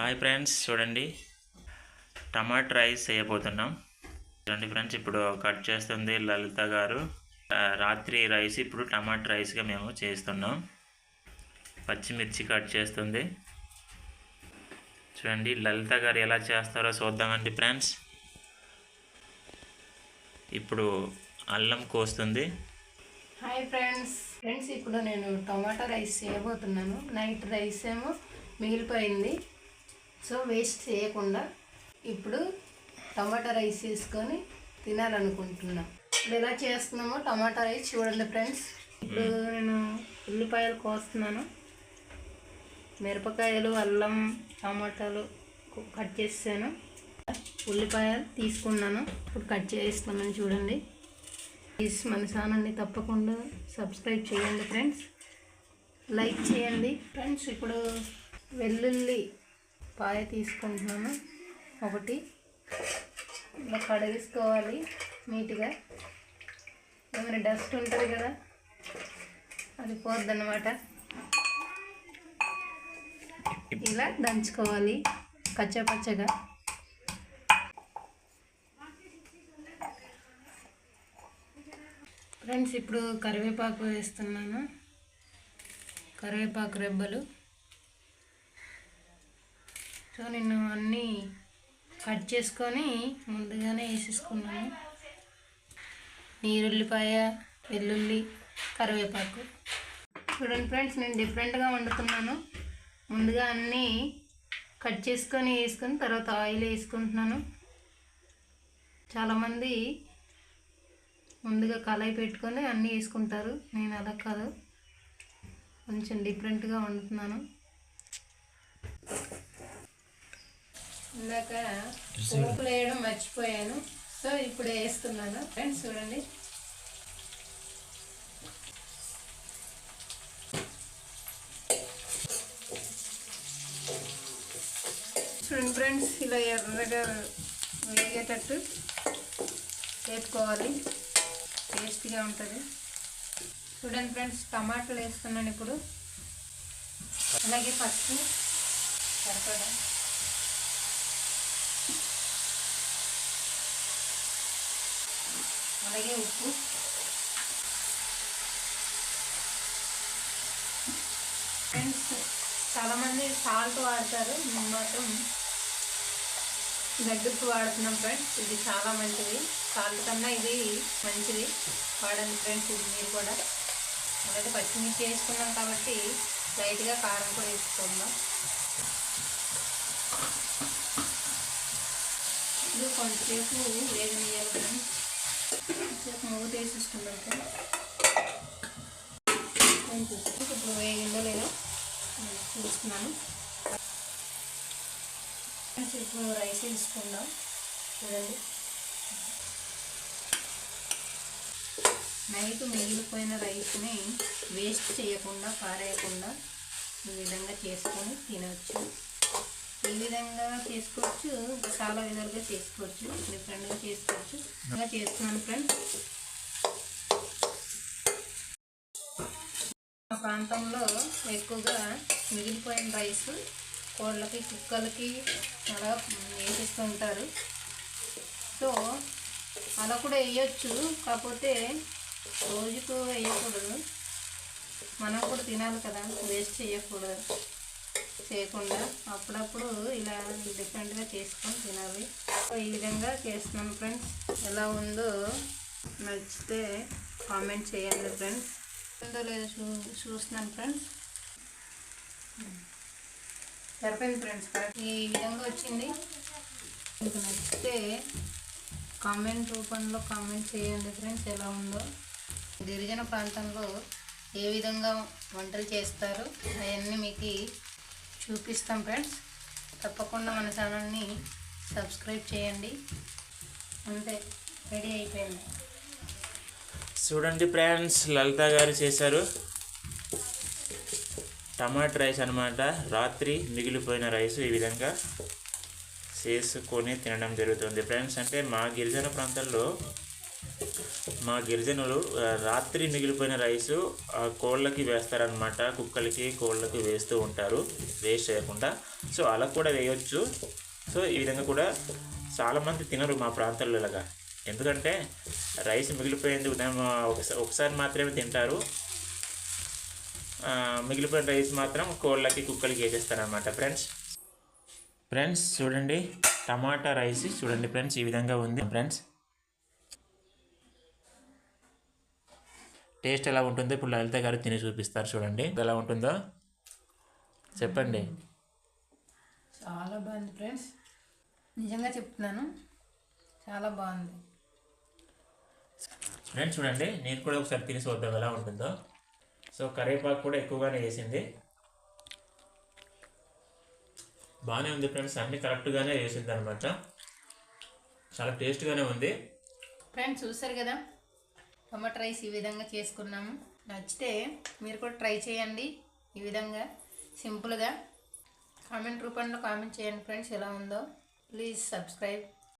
Hi friends చూడండి. టమాటా rice చేయబోతున్నాం చూడండి ఫ్రెండ్స్ ఇప్పుడు కట్ చేస్తుంది లలిత గారు. రాత్రి రైస్ ఇప్పుడు టమాటా రైస్గా మేము చేస్తున్నాం. పచ్చిమిర్చి కట్ చేస్తుంది. చూడండి లలిత గారు ఎలా చేస్తారో చూద్దామండి ఫ్రెండ్స్. ఇప్పుడు అల్లం కోస్తుంది. Hi friends. ఫ్రెండ్స్ ఇప్పుడు నేను టమాటా రైస్ చేయబోతున్నాను నైట్ రైస్ ఏమో మిగిలిపోయింది. సో వేస్ట్ చేయకుండా ఇప్పుడు టమాటా రైస్ చేసుకొని తినాలనుకుంటున్నాం. ఇప్పుడు ఎలా చేస్తున్నామో టమాటా రైస్ చూడండి ఫ్రెండ్స్. ఇప్పుడు నేను ఉల్లిపాయలు కోస్తున్నాను. మిరపకాయలు అల్లం టమాటాలు కట్ చేసాను ఉల్లిపాయలు తీసుకున్నాను. ఇప్పుడు కట్ చేస్తున్నాను చూడండి. ప్లీజ్ మన ఛానల్ని తప్పకుండా సబ్స్క్రైబ్ చేయండి ఫ్రెండ్స్. లైక్ చేయండి. ఫ్రెండ్స్ ఇప్పుడు వెల్లుల్లి పాయ తీసుకుంటున్నాను. ఒకటి. ఇలా కడిగేసుకోవాలి నీట్గా. ఏమైనా డస్ట్ ఉంటుంది కదా అది పోద్దన్నమాట. ఇలా దంచుకోవాలి కచ్చపచ్చగా ఫ్రెండ్స్ ఇప్పుడు కరివేపాకు వేస్తున్నాను. కరివేపాకు రెబ్బలు. సో నేను అన్నీ కట్ చేసుకొని ముందుగానే వేసేసుకున్నాను. నీరుల్లిపాయ వెల్లుల్లి కరివేపాకు. చూడండి ఫ్రెండ్స్ నేను డిఫరెంట్గా వండుతున్నాను. ముందుగా అన్నీ కట్ చేసుకొని వేసుకొని తర్వాత ఆయిల్ వేసుకుంటున్నాను. చాలామంది ముందుగా కళాయి పెట్టుకొని అన్నీ వేసుకుంటారు. నేను అలా కాదు. కొంచెం డిఫరెంట్గా వండుతున్నాను. ఇందాక పోపులు వేయడం మర్చిపోయాను. సో ఇప్పుడు వేస్తున్నాను. ఫ్రెండ్స్ చూడండి. చూడండి ఫ్రెండ్స్ ఇలా ఎర్రగా వేగేటట్టు వేపుకోవాలి. టేస్టీగా ఉంటుంది. చూడండి ఫ్రెండ్స్ టమాటాలు వేస్తున్నాను ఇప్పుడు. అలాగే పసుపు సరిపడా అలాగే ఉప్పు. ఫ్రెండ్స్ చాలామంది సాల్ట్ వాడతారు మేము మాత్రం గడ్డుప్పు వాడుతున్నాం ఫ్రెండ్స్ ఇది చాలా మంచిది. సాల్ట్ కన్నా ఇది మంచిది వాడండి ఫ్రెండ్స్ ఇది మీరు కూడా. అలాగే పచ్చిమిర్చి వేసుకున్నాం కాబట్టి లైట్గా కారం కూడా వేసుకుందాం. ఇది కొంచెంసేపు వేగనీయాలి ఫ్రెండ్స్ మూత వేసేసుకుందాం ఫ్రెండ్స్ ఇప్పుడు వేగిందో లేదో చూస్తున్నాను. ఇప్పుడు రైస్ తీసుకుందాం చూడండి. నైట్ మిగిలిపోయిన రైస్ని వేస్ట్ చేయకుండా పారేయకుండా ఈ విధంగా చేసుకొని తినవచ్చు ఈ విధంగా చేసుకోవచ్చు. చాలా విధాలుగా చేసుకోవచ్చు. డిఫరెంట్గా చేసుకోవచ్చు. ఇలా చేస్తున్నాను ఫ్రెండ్స్ ప్రాంతంలో ఎక్కువగా మిగిలిపోయిన రైస్ కోళ్ళకి కుక్కలకి అలా వేసిస్తూ ఉంటారు. సో అలా కూడా వేయచ్చు. కాకపోతే రోజుకు వేయకూడదు. మనం కూడా తినాలి కదా. వేస్ట్ చేయకూడదు. చేయకుండా అప్పుడప్పుడు ఇలా డిఫరెంట్గా చేసుకొని తినాలి. సో ఈ విధంగా చేస్తున్నాను ఫ్రెండ్స్. ఎలా ఉందో నచ్చితే కామెంట్ చేయండి ఫ్రెండ్స్. ఉందో లేదో చూ చూస్తున్నాను ఫ్రెండ్స్. సరిపోయింది ఫ్రెండ్స్ కరెక్ట్. ఈ విధంగా వచ్చింది. మీకు నచ్చితే కామెంట్ రూపంలో కామెంట్ చేయండి ఫ్రెండ్స్ ఎలా ఉందో. గిరిజన ప్రాంతంలో ఏ విధంగా వంటలు చేస్తారు అవన్నీ మీకు చూపిస్తాం ఫ్రెండ్స్. తప్పకుండా మన ఛానల్ని సబ్స్క్రైబ్ చేయండి. అంతే రెడీ అయిపోయింది. చూడండి ఫ్రెండ్స్ లలిత గారు చేశారు టమాటా రైస్ అనమాట రాత్రి మిగిలిపోయిన రైస్ ఈ విధంగా చేసుకొని తినడం జరుగుతుంది. ఫ్రెండ్స్ అంటే మా గిరిజన ప్రాంతాల్లో మా గిరిజనులు రాత్రి మిగిలిపోయిన రైసు ఆ, కోళ్ళకి వేస్తారనమాట కుక్కలకి కోళ్ళకి వేస్తూ ఉంటారు. వేస్ట్ చేయకుండా. సో అలా కూడా వేయొచ్చు. సో ఈ విధంగా కూడా చాలామంది తినరు మా ప్రాంతాల్లో ఇలాగా. ఎందుకంటే రైస్ మిగిలిపోయింది ఉదయం ఒకసారి ఒకసారి మాత్రమే తింటారు. మిగిలిపోయిన రైస్ మాత్రం కోళ్ళకి కుక్కలకి వేసేస్తారనమాట ఫ్రెండ్స్ ఫ్రెండ్స్ చూడండి. టమాటా రైస్ చూడండి ఫ్రెండ్స్ ఈ విధంగా ఉంది. ఫ్రెండ్స్ టేస్ట్ ఎలా ఉంటుందో ఇప్పుడు లలిత గారు తిని చూపిస్తారు చూడండి. ఎలా ఉంటుందో చెప్పండి. చాలా బాగుంది ఫ్రెండ్స్. నిజంగా చెప్తున్నాను. చాలా బాగుంది. ఫ్రెండ్స్ చూడండి నేను కూడా ఒకసారి తిని చూద్దాం ఎలా ఉంటుందో. సో కరివేపాకు కూడా ఎక్కువగానే వేసింది. బాగానే ఉంది ఫ్రెండ్స్ అన్ని కరెక్ట్గానే వేసింది అనమాట చాలా టేస్ట్గానే ఉంది. ఫ్రెండ్స్ చూసారు కదా? టమాటా రైస్ ఈ విధంగా చేసుకున్నాము నచ్చితే మీరు కూడా ట్రై చేయండి ఈ విధంగా. సింపుల్గా కామెంట్ రూపంలో కామెంట్ చేయండి ఫ్రెండ్స్ ఎలా ఉందో. Please subscribe